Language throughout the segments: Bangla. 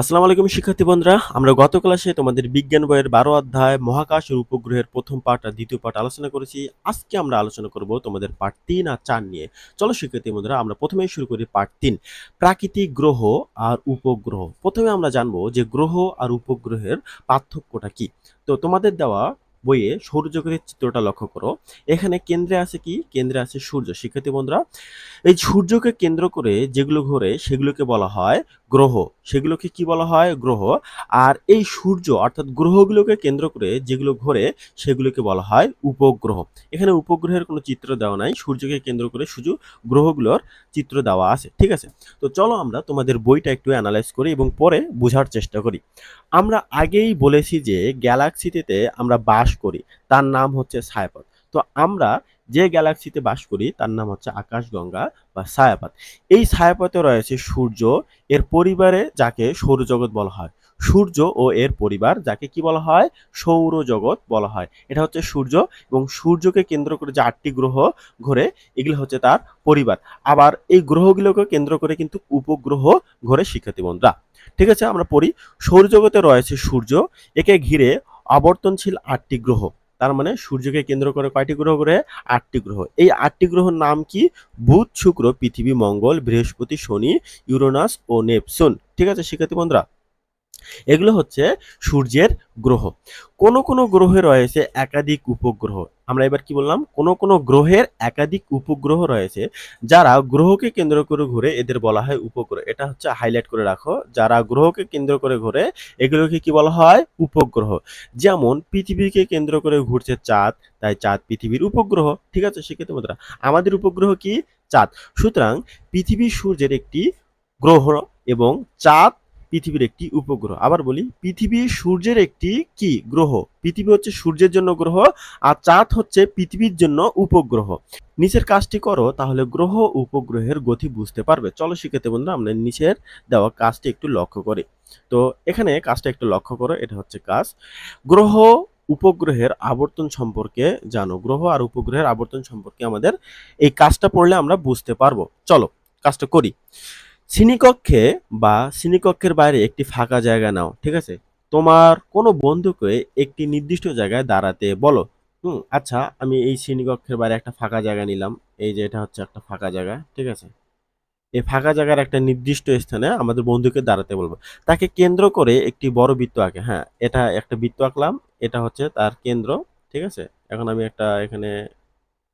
আসসালামু আলাইকুম, শিক্ষার্থী বন্ধুরা। আমরা গত ক্লাসে তোমাদের বিজ্ঞান বইয়ের বারো অধ্যায় মহাকাশ ও উপগ্রহের প্রথম পাঠ আর দ্বিতীয় পাঠ আলোচনা করেছি। আজকে আমরা আলোচনা করব তোমাদের পার্ট তিন আর চার নিয়ে। চলো, শিক্ষার্থী বন্ধুরা, আমরা প্রথমেই শুরু করি পাঠ তিন। প্রাকৃতিক গ্রহ আর উপগ্রহ। প্রথমে আমরা জানব যে গ্রহ আর উপগ্রহের পার্থক্যটা কি। তো তোমাদের দেওয়া বইয়ে সৌরজগতের চিত্রটা লক্ষ্য করো। এখানে কেন্দ্রে আছে কি? কেন্দ্রে আছে সূর্য। শিক্ষার্থী বন্ধুরা, এই সূর্যকে কেন্দ্র করে যেগুলো ঘোরে সেগুলোকে বলা হয় গ্রহ। সেগুলোকে কি বলা হয়? গ্রহ। আর এই সূর্য অর্থাৎ গ্রহগুলোকে কেন্দ্র করে যেগুলো ঘোরে সেগুলোকে বলা হয় উপগ্রহ। এখানে উপগ্রহের কোনো চিত্র দেওয়া নাই। সূর্যকে কেন্দ্র করে শুধু গ্রহগুলোর চিত্র দেওয়া আছে। ঠিক আছে? তো চলো আমরা তোমাদের বইটা একটু অ্যানালাইজ করি এবং পরে বোঝার চেষ্টা করি। আমরা আগেই বলেছি যে গ্যালাক্সিতে আমরা বাস করি, তার নাম হচ্ছে ছায়াপথ। তো আমরা যে গ্যালাক্সিতে বাস করি, তার নাম হচ্ছে আকাশগঙ্গা বা ছায়াপথ। এই ছায়াপথে রয়েছে সূর্য, এর পরিবারে যাকে সৌরজগৎ বলা হয়। সূর্য ও এর পরিবার যাকে কি বলা হয়? সৌরজগৎ বলা হয়। এটা হচ্ছে সূর্য এবং সূর্যকে কেন্দ্র করে যে আটটি গ্রহ ঘোরে, এগুলো হচ্ছে তার পরিবার। আবার এই গ্রহগুলোকে কেন্দ্র করে কিন্তু উপগ্রহ ঘোরে শিক্ষার্থী বন্ধুরা। ঠিক আছে, আমরা পড়ি। সৌরজগতে রয়েছে সূর্য, একে ঘিরে আবর্তনশীল আটটি গ্রহ, তার মানে সূর্যকে কেন্দ্র করে কয়টি গ্রহ করে? আটটি গ্রহ। এই আটটি গ্রহর নাম কি? বুধ, শুক্র, পৃথিবী, মঙ্গল, বৃহস্পতি, শনি, ইউরোনাস ও নেপসুন ঠিক আছে, শিক্ষার্থী বন্ধুরা? এগুলো হচ্ছে সূর্যের গ্রহ। কোন কোন গ্রহে রয়েছে একাধিক উপগ্রহ। আমরা এবার কি বললাম? কোন কোন গ্রহের একাধিক উপগ্রহ রয়েছে যারা গ্রহকে কেন্দ্র করে ঘুরে এদের বলা হয় উপগ্রহ। এটা হচ্ছে হাইলাইট করে রাখো। যারা গ্রহকে কেন্দ্র করে ঘুরে, এগুলোকে কি বলা হয়? উপগ্রহ। যেমন পৃথিবীকে কেন্দ্র করে ঘুরছে চাঁদ, তাই চাঁদ পৃথিবীর উপগ্রহ। ঠিক আছে? সেক্ষেত্রে বন্ধুরা, আমাদের উপগ্রহ কি? চাঁদ। সুতরাং পৃথিবী সূর্যের একটি গ্রহ এবং চাঁদ পৃথিবীর একটি উপগ্রহ। আবার বলি, পৃথিবী সূর্যের একটি কি? গ্রহ। পৃথিবী হচ্ছে সূর্যের জন্য গ্রহ আর চাঁদ হচ্ছে পৃথিবীর জন্য উপগ্রহ। নিচের কাজটি করো, তাহলে গ্রহ উপগ্রহের গতি বুঝতে পারবে। চলো শিখেতে বন্ধু আমরা নিচের দেওয়া কাজটি একটু লক্ষ্য করি। তো এখানে কাজটা একটু লক্ষ্য করো, এটা হচ্ছে কাজ। গ্রহ উপগ্রহের আবর্তন সম্পর্কে জানো। গ্রহ আর উপগ্রহের আবর্তন সম্পর্কে আমাদের এই কাজটা পড়লে আমরা বুঝতে পারব। চলো কাজটা করি। শ্রেণীকক্ষে বা শ্রেণীকক্ষের বাইরে একটি ফাঁকা জায়গা নাও, ঠিক আছে? তোমার কোনো বন্ধুকে একটি নির্দিষ্ট জায়গায় দাঁড়াতে বলো। হুম আচ্ছা আমি এই শ্রেণীকক্ষের বাইরে একটা ফাঁকা জায়গা নিলাম। এই যে এটা হচ্ছে একটা ফাঁকা জায়গা, ঠিক আছে? এই ফাঁকা জায়গার একটা নির্দিষ্ট স্থানে আমাদের বন্ধুকে দাঁড়াতে বলব। তাকে কেন্দ্র করে একটি বড় বৃত্ত আঁকে। হ্যাঁ এটা একটা বৃত্ত আঁকলাম, এটা হচ্ছে তার কেন্দ্র, ঠিক আছে? এখন আমি একটা এখানে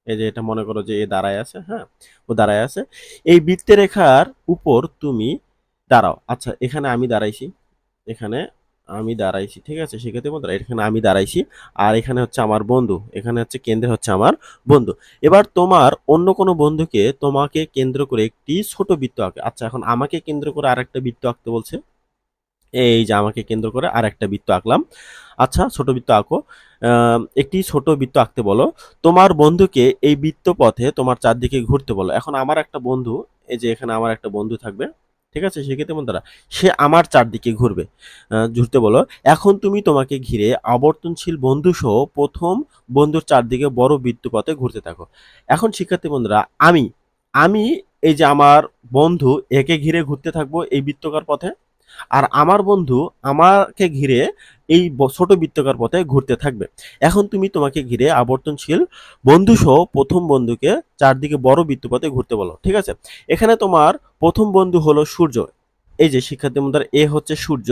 এই যে এটা মনে করো যে এ দাঁড়ায় আছে হ্যাঁ? ও দাঁড়ায় আছে। এই বৃত্তরেখার উপর তুমি দাঁড়াও। আচ্ছা এখানে আমি দাঁড়াইছি। এখানে আমি দাঁড়াইছি, ঠিক আছে? সেক্ষেত্রে বন্ধুরা, এখানে আমি দাঁড়াইছি। আর এখানে হচ্ছে আমার বন্ধু। এখানে হচ্ছে কেন্দ্রে হচ্ছে আমার বন্ধু। এবার তোমার অন্য কোনো বন্ধুকে তোমাকে কেন্দ্র করে একটি ছোট বৃত্ত আঁকে। আচ্ছা এখন আমাকে কেন্দ্র করে আরেকটা বৃত্ত আঁকতে বলছে। এই যে আমাকে কেন্দ্র করে আর একটা বৃত্ত আঁকলাম। আচ্ছা ছোট বৃত্ত আঁকো। একটি ছোট বৃত্ত আঁকতে বলো। তোমার বন্ধুকে এই বৃত্ত পথে তোমার চারদিকে ঘুরতে বলো। এখন আমার একটা বন্ধু, এই যে এখানে আমার একটা বন্ধু থাকবে, ঠিক আছে? সেক্ষেত্রে বন্ধুরা সে আমার চারদিকে ঘুরবে। ঘুরতে বলো। এখন তুমি তোমাকে ঘিরে আবর্তনশীল বন্ধু সহ প্রথম বন্ধুর চারদিকে বড় বৃত্ত পথে ঘুরতে থাকো। এখন শিক্ষার্থী বন্ধুরা, আমি আমি এই যে আমার বন্ধু, একে ঘিরে ঘুরতে থাকব এই বৃত্তকার পথে? আর আমার বন্ধু আমাকে ঘিরে এই ছোট বৃত্তকার পথে ঘুরতে থাকবে। এখন তুমি তোমাকে ঘিরে আবর্তনশীল বন্ধু সহ প্রথম বন্ধুকে চারদিকে বড় বৃত্তপথে ঘুরতে বলো, ঠিক আছে? এখানে তোমার প্রথম বন্ধু হলো সূর্য। এই যে শিক্ষার্থী বন্ধুরা, এ হচ্ছে সূর্য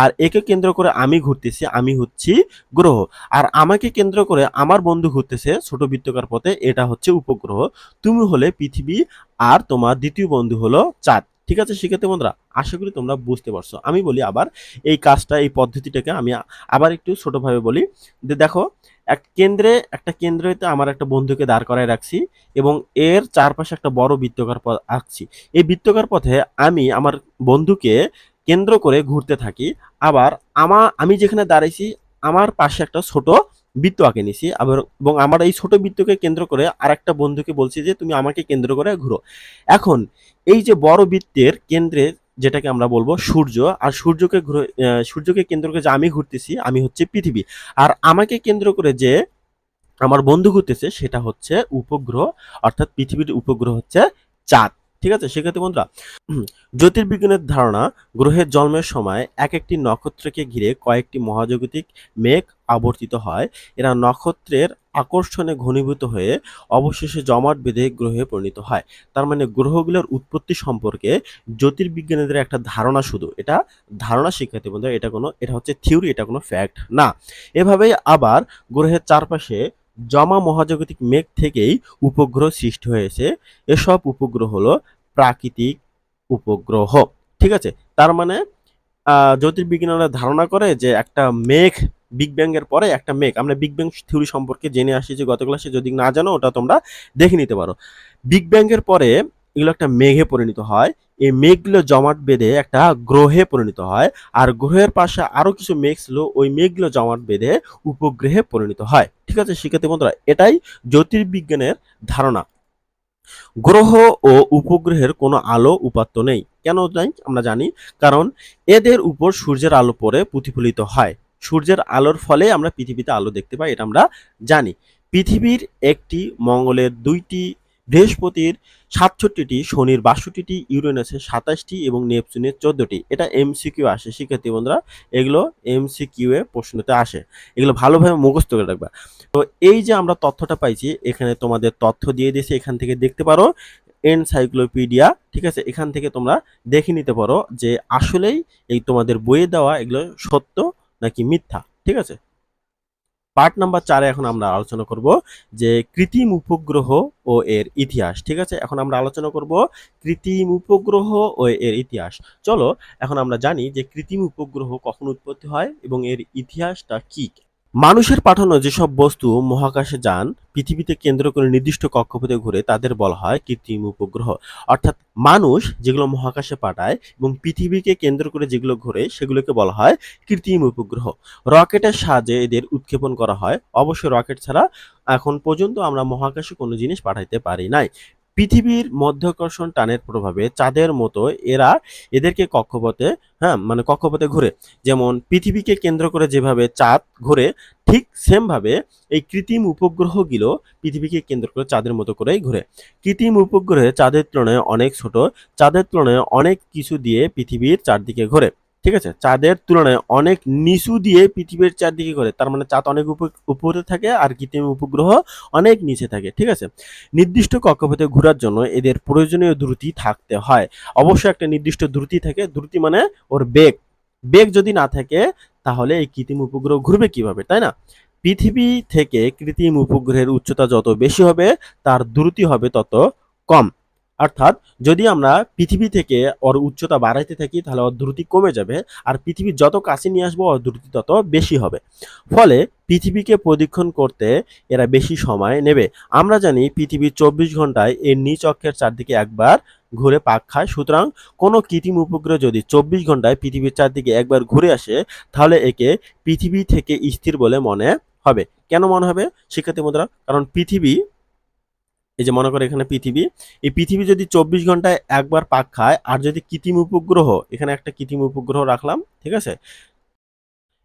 আর একে কেন্দ্র করে আমি ঘুরতেছি, আমি হচ্ছি গ্রহ। আর আমাকে কেন্দ্র করে আমার বন্ধু ঘুরতেছে ছোট বৃত্তকার পথে, এটা হচ্ছে উপগ্রহ। তুমি হলে পৃথিবী আর তোমার দ্বিতীয় বন্ধু হলো চাঁদ। ঠিক আছে শিক্ষার্থী বন্ধুরা, আশা করি তোমরা বুঝতে পারছ। আমি বলি আবার এই কাজটা, এই পদ্ধতিটাকে আমি আবার একটু ছোটোভাবে বলি। যে দেখো, এক কেন্দ্রে, একটা কেন্দ্রেতে আমার একটা বন্ধুকে দাঁড় করায় রাখছি এবং এর চারপাশে একটা বড় বৃত্তকার পথ আঁকছি। এই বৃত্তকার পথে আমি আমার বন্ধুকে কেন্দ্র করে ঘুরতে থাকি। আবার আমা, আমি যেখানে দাঁড়াইছি, আমার পাশে একটা ছোট বৃত্ত আঁকে নিছি। আবার এবং আমার এই ছোট বৃত্তকে কেন্দ্র করে আরেকটা বন্ধুকে বলছি যে, তুমি আমাকে কেন্দ্র করে ঘুরো। এখন এই যে বড় বৃত্তের কেন্দ্রে যেটাকে আমরা বলব সূর্য, আর সূর্যকে ঘুরে সূর্যকে কেন্দ্র করে যে আমি ঘুরতেছি, আমি হচ্ছে পৃথিবী। আর আমাকে কেন্দ্র করে যে আমার বন্ধু ঘুরতেছে, সেটা হচ্ছে উপগ্রহ, অর্থাৎ পৃথিবীর উপগ্রহ হচ্ছে চাঁদ। ঠিক আছে? সেক্ষেত্রে বন্ধুরা জ্যোতির্বিজ্ঞানের ধারণা, গ্রহের জন্মের সময় এক একটি নক্ষত্রকে ঘিরে কয়েকটি মহাজাগতিক মেঘ আবর্তিত হয়। এরা নক্ষত্রের আকর্ষণে ঘনীভূত হয়ে অবশেষে জমাট বেঁধে গ্রহে পরিণত হয়। তার মানে গ্রহগুলোর উৎপত্তি সম্পর্কে জ্যোতির্বিজ্ঞানীদের একটা ধারণা শুধু। এটা ধারণা শিক্ষার্থী বন্ধুরা, এটা কোনো, এটা হচ্ছে থিওরি, এটা কোনো ফ্যাক্ট না। এভাবেই আবার গ্রহের চারপাশে জমা মহাজাগতিক মেঘ থেকেই উপগ্রহ সৃষ্টি হয়েছে। এসব উপগ্রহ হলো প্রাকৃতিক উপগ্রহ। ঠিক আছে? তার মানে জ্যোতির্বিজ্ঞানীরা ধারণা করে যে একটা মেঘ বিগ ব্যাং এর পরে একটা মেঘ। আমরা বিগ ব্যাং থিওরি সম্পর্কে জেনে আসি যে গত ক্লাসে যদি না জানো, ওটা তোমরা দেখে নিতে পারো। বিগ ব্যাং পরে এগুলো একটা মেঘে পরিণত হয়। এই মেঘগুলো জমাট বেঁধে একটা গ্রহে পরিণত হয় আর গ্রহের পাশে আরও কিছু মেঘ ছিল, ওই মেঘগুলো জমাট বেঁধে উপগ্রহে পরিণত হয়। ঠিক আছে, শিক্ষার্থী বন্ধুরা, এটাই জ্যোতির্বিজ্ঞানের ধারণা। গ্রহ ও উপগ্রহের কোনো আলো উপাত্ত নেই। কেন নাই আমরা জানি, কারণ এদের উপর সূর্যের আলো পরে প্রতিফলিত হয়। সূর্যের আলোর ফলে আমরা পৃথিবীতে আলো দেখতে পাই, এটা আমরা জানি। পৃথিবীর একটি মঙ্গলের দুইটি বৃহস্পতির সাতষট্টিটি, শনির বাষট্টিটি ইউরেনাসের সাতাশটি এবং নেপচুনের চোদ্দটি। এটা এমসিকিউ আসে। শিক্ষার্থী বন্ধুরা, এগুলো এমসিকিউ এ প্রশ্নতে আসে। এগুলো ভালোভাবে মুখস্থ করে রাখবা। তো এই যে আমরা তথ্যটা পাইছি, এখানে তোমাদের তথ্য দিয়ে দিয়েছে, এখান থেকে দেখতে পারো। এনসাইক্লোপিডিয়া, ঠিক আছে? এখান থেকে তোমরা দেখে নিতে পারো যে আসলেই এই তোমাদের বইয়ে দেওয়া এগুলো সত্য নাকি মিথ্যা, ঠিক আছে? পার্ট নাম্বার চারে এখন আমরা আলোচনা করব যে কৃত্রিম উপগ্রহ ও এর ইতিহাস, ঠিক আছে? এখন আমরা আলোচনা করব কৃত্রিম উপগ্রহ ও এর ইতিহাস। চলো, এখন আমরা জানি যে কৃত্রিম উপগ্রহ কখন উৎপত্তি হয় এবং এর ইতিহাসটা কি? মানুষের পাঠানো যেসব বস্তু মহাকাশে যান, পৃথিবীতে কেন্দ্র করে নির্দিষ্ট কক্ষপথে ঘুরে তাদের বলা হয় কৃত্রিম উপগ্রহ। অর্থাৎ মানুষ যেগুলো মহাকাশে পাঠায় এবং পৃথিবীকে কেন্দ্র করে যেগুলো ঘুরে সেগুলোকে বলা হয় কৃত্রিম উপগ্রহ। রকেটের সাহায্যে এদের উৎক্ষেপণ করা হয়। অবশ্য রকেট ছাড়া এখন পর্যন্ত আমরা মহাকাশে কোনো জিনিস পাঠাইতে পারি নাই। পৃথিবীর মধ্যাকর্ষণ টানের প্রভাবে চাঁদের মতো এরা এদেরকে কক্ষপথে হ্যাঁ মানে কক্ষপথে ঘুরে। যেমন পৃথিবীকে কেন্দ্র করে যেভাবে চাঁদ ঘুরে, ঠিক সেমভাবে এই কৃত্রিম উপগ্রহগুলো পৃথিবীকে কেন্দ্র করে চাঁদের মতো করেই ঘুরে। কৃত্রিম উপগ্রহে চাঁদের তুলনায় অনেক ছোট, চাঁদের তুলনায় অনেক কিছু দিয়ে পৃথিবীর চারদিকে ঘোরে। ঠিক আছে? চাঁদের তুলনায় অনেক নিচু দিয়ে পৃথিবীর চারদিকে ঘোরে। তার মানে চাঁদ অনেক উপ- উপরে থাকে আর কৃত্রিম উপগ্রহ অনেক নিচে থাকে, ঠিক আছে? নির্দিষ্ট কক্ষপথে ঘোরার জন্য এদের প্রয়োজনীয় দ্রুতি থাকতে হয়। অবশ্যই একটা নির্দিষ্ট দ্রুতি থাকে। দ্রুতি মানে ওর বেগ। বেগ যদি না থাকে, তাহলে এই কৃত্রিম উপগ্রহ ঘুরবে কীভাবে, তাই না? পৃথিবী থেকে কৃত্রিম উপগ্রহের উচ্চতা যত বেশি হবে, তার দ্রুতি হবে তত কম। অর্থাৎ যদি আমরা পৃথিবী থেকে ওর উচ্চতা বাড়াইতে থাকি, তাহলে ওর দ্রুতি কমে যাবে আর পৃথিবীর যত কাছে নিয়ে আসব, ওর দ্রুতি তত বেশি হবে। ফলে পৃথিবীকে প্রদক্ষিণ করতে এরা বেশি সময় নেবে। আমরা জানি পৃথিবী চব্বিশ ঘন্টায় এর নিচ অক্ষের চারদিকে একবার ঘুরে পাক খায়। সুতরাং কোনো কৃত্রিম উপগ্রহ যদি চব্বিশ ঘন্টায় পৃথিবীর চারদিকে একবার ঘুরে আসে, তাহলে একে পৃথিবী থেকে স্থির বলে মনে হবে। কেন মনে হবে? শিক্ষার্থী মুদ্রা কারণ পৃথিবী এই যে মনে করো এখানে পৃথিবী, এই পৃথিবী যদি চব্বিশ ঘন্টায় একবার পাক খায়, আর যদি কৃত্রিম উপগ্রহ, এখানে একটা কৃত্রিম উপগ্রহ রাখলাম, ঠিক আছে?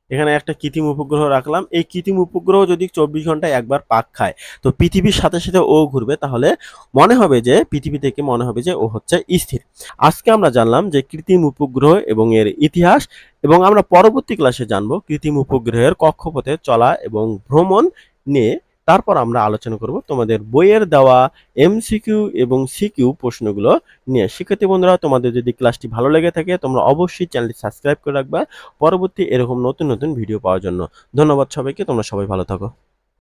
এখানে একটা কৃত্রিম উপগ্রহ রাখলাম, এই কৃত্রিম উপগ্রহ যদি চব্বিশ ঘন্টায় একবার পাক খায়, তো পৃথিবীর সাথে সাথে ও ঘুরবে, তাহলে মনে হবে যে, পৃথিবী থেকে মনে হবে যে, ও হচ্ছে স্থির। আজকে আমরা জানলাম যে, কৃত্রিম উপগ্রহ এবং এর ইতিহাস, এবং আমরা পরবর্তী ক্লাসে জানব কৃত্রিম উপগ্রহের কক্ষপথে চলা এবং ভ্রমণ নিয়ে তারপর আমরা আলোচনা করব তোমাদের বইয়ের দেওয়া এমসিকিউ এবং সিকিউ প্রশ্নগুলো নিয়ে। শিক্ষার্থী বন্ধুরা, তোমাদের যদি ক্লাসটি ভালো লেগে থাকে, তোমরা অবশ্যই চ্যানেলটি সাবস্ক্রাইব করে রাখবা। পরবর্তী এরকম নতুন নতুন ভিডিও পাওয়ার জন্য। ধন্যবাদ সবাইকে, তোমরা সবাই ভালো থাকো।